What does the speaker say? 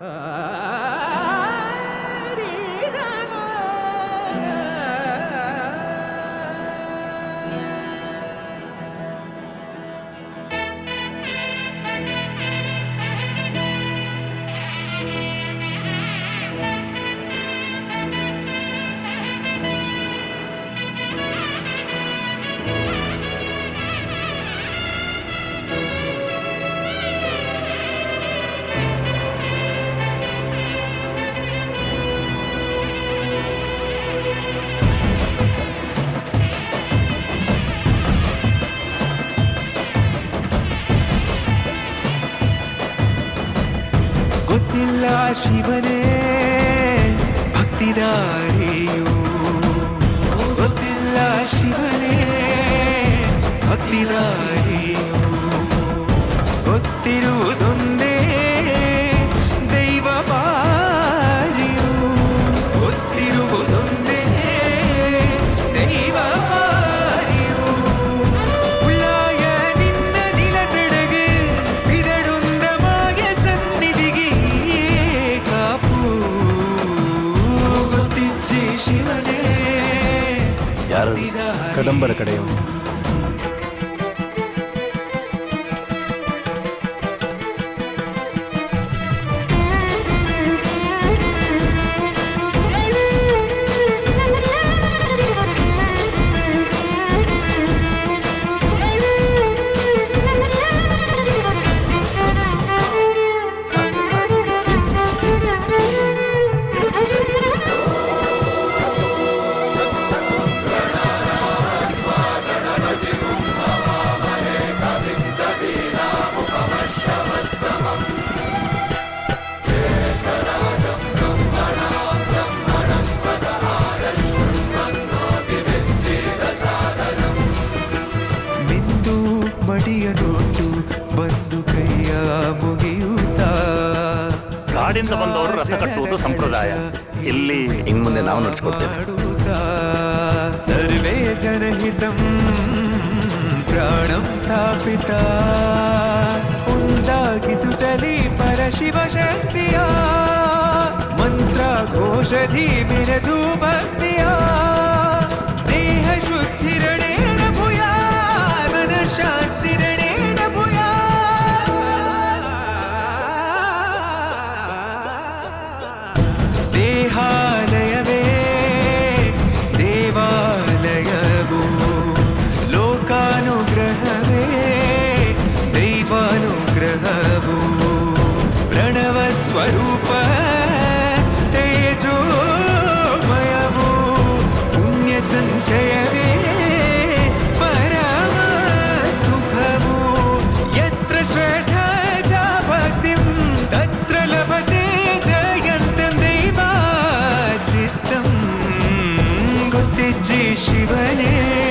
Ah. ഒത്തില്ല ശിവനെ ഭക്തിദാരിയോ. ഒത്തില്ല ശിവനെ ഭക്തിദാരിയോ. யார் கடம்பர கடையம் ನೋಟು ಬಂದು ಕೈಯ ಮುಗಿಯುತ್ತಾ? ಕಾಡಿಂದ ಬಂದವರು ರಥ ಕಟ್ಟುವುದು ಸಂಪ್ರದಾಯ. ಇಲ್ಲಿ ಇನ್ ಮುಂದೆ ನಾವು ನಡೆಸ್ಕೊಡ್ತೇವೆ. ಸರ್ವೇ ಜನಹಿತಂ ಪ್ರಾಣಂ ಸ್ಥಾಪಿತ. ಉಂಟಾಗಿಸುತ್ತಲಿ ಪರಶಿವ ಶಕ್ತಿಯ. ಮಂತ್ರ ಘೋಷಧಿ ಬಿರದು ಭಕ್ತಿಯ ശിവനേ.